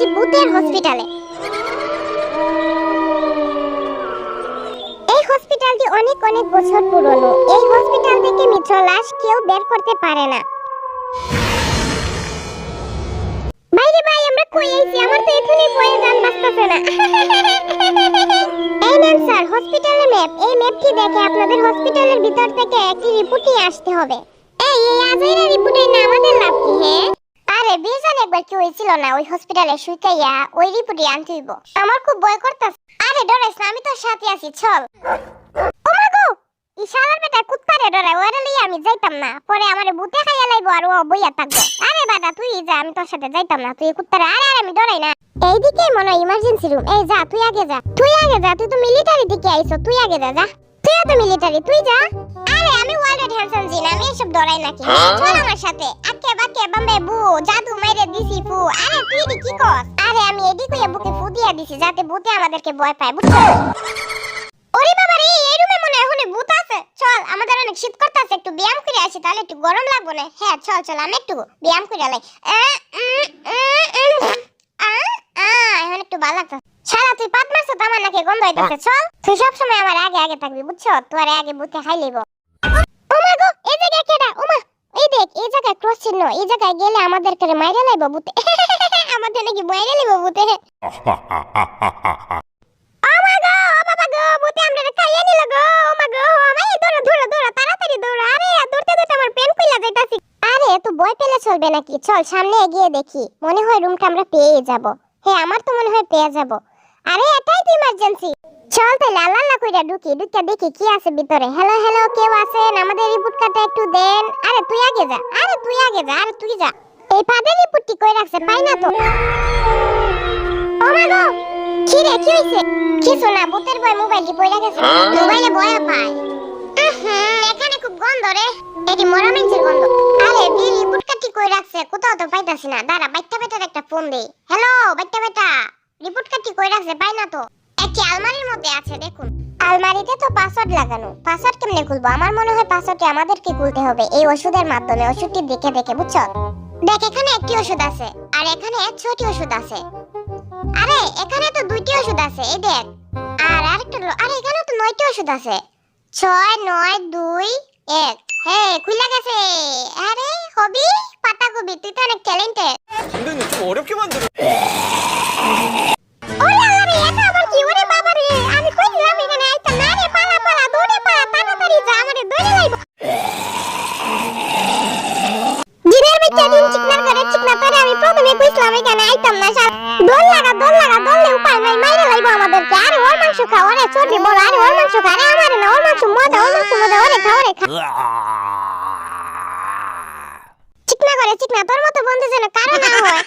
একটি ভূতের হসপিটালে। এই হসপিটালটি অনেক অনেক বছর পুরনো। এই হসপিটাল থেকে মিত্র লাশ কেউ বের করতে পারে না। বাইরে ভাই, আমরা কই আইছি? আমার তো এখনই ভয়ে যান বাঁচতেছে না। এই ম্যাম স্যার, হসপিটালের ম্যাপ। এই ম্যাপটি দেখে আপনাদের হসপিটালের ভিতর থেকে একটি রিপোর্টই আসতে হবে। এই এই আজাইরা রিপোর্টের নাম হয়েছিল না ওই হসপিটালে শুইকাইয়া ওই রিপোর্টই আনতে হইব। আমার খুব ভয় করতেছে। আরে ডরাইস না আমি তোর সাথে আছি চল। ও মা গো! ই শালার বেটা কুত্তারে ডরাই ওরে লইয়া আমি যাইতাম না। পরে আমারে ভূতে খাইয়া লাইবো আর ও বইয়া থাকব। আরে বাদা তুই যা আমি তোর সাথে যাইতাম না। তুই কুত্তারে আরে আরে আমি ডরাই না। এইদিকে মনে ইমার্জেন্সি রুম এই যা তুই আগে যা। তুই আগে যা তুই তো মিলিটারি দিকে আইছো তুই আগে যা যা। তুই তো মিলিটারি তুই যা। আরে আমি ওয়ার্ল্ড হ্যান্ডসাম জিন আমি এসব ডরাই নাকি। চল আমার সাথে। আকে বাকে বাম্বে বু জাদু মাইরে দিছি আরে তুই কি কস আরে আমি কইয়া বুকে ফু দিয়া দিছি যাতে ভূতে আমাদেরকে ভয় পায় বুঝছ? ওরে বাবা রে এই রুমে মনে এখনই ভূত আছে। চল আমাদের অনেক শীত করতেছে একটু ব্যায়াম করে আসি তাহলে একটু গরম লাগবে না। হ্যাঁ চল চল আমি একটু ব্যায়াম করে লাই। এখন একটু ভালো লাগতেছে। সারা তুই পাত মারছ তো আমার নাকি গন্ধ হইতেছে চল। তুই সব সময় আমার আগে আগে থাকবি বুঝছ? তোর আগে বুতে খাই লইব ও মা গো এই জায়গায় কেডা? ও মা এই দেখ এই জায়গায় ক্রস চিহ্ন এই জায়গায় গেলে আমাদেরকে মাইরা লাইব বুতে বুতে বুতে আমরা খাইয়ে নিল গো, ও মা গো আমি দৌড়ো দৌড়ো দৌড়ো, তাড়াতাড়ি দৌড়ো, আরে, দৌড়তে দৌড়তে আমার পেন খুইলা যাইতাছি। আরে এত ভয় পেলে চলবে নাকি? চল, সামনে এগিয়ে দেখি, মনে হয় রুমটা আমরা পেয়ে যাব। হ্যাঁ আমার তো মনে হয় পেয়ে যাব। আরে, এটাই তো ইমার্জেন্সি চল তাহলে আল্লাহ আল্লাহ কইরা ঢুকি ঢুকে দেখি কি আছে ভিতরে। হ্যালো হ্যালো কেউ আছেন? আমাদের রিপোর্ট কার্ডটা একটু দেন। আরে, তুই আগে যা, আরে, তুই আগে যা, আরে, তুই যা। এই পাদের রিপোর্টটি কই রাখছে পাই না তো? ও মা গো! কি রে কি হইছে? কিছু না ভূতের ভয় মোবাইলটি পড়ে গেছে। মোবাইলে ভয় পায়। এখানে খুব গন্ধ রে। এটি মরা মেঞ্চের গন্ধ। আরে রিপোর্ট কাটি কই রাখছে? কোথাও তো পাইতাছি না। দাঁড়া বাইটা বেটার একটা ফোন দেই। হ্যালো বাইটা! বেটা রিপোর্ট কাটি কই রাখছে পাই না তো? একটি আলমারির মধ্যে আছে দেখুন। আলমারিতে তো পাসওয়ার্ড লাগানো। পাসওয়ার্ড কেমনে খুলবো? আমার মনে হয় পাসওয়ার্ডটি আমাদেরকে খুলতে হবে। এই ওষুধের মাধ্যমে ওষুধটি দেখে দেখে বুঝছ? দেখ, এখানে একটি ওষুধ আছে, আর এখানে ছয়টি ওষুধ আছে। আরে, এখানে তো দুইটি ওষুধ আছে, এই দেখ। আর আরেকটা আরে এখানে তো নয়টি ওষুধ আছে। ছয়, নয়, দুই, এক। হ্যাঁ খুলে গেছে। আরে, হবি পাতা কবি তুই তো অনেক ট্যালেন্টেড কইছিলাম এখানে আইতাম না শালা? দোল লাগা দোল লাগা দোললে উপায় নাই মাইরে লাইব আমাদেরকে। আরে ওর মাংস খা ওরে চর্বি বল আরে ওর মাংস খা আরে আমারে না ওর মাংস মজা ওর মাংস মজা ওরে খা ওরে খা। চিকনা করে চিকনা তোর মতো বন্ধু যেন কারও না হয়।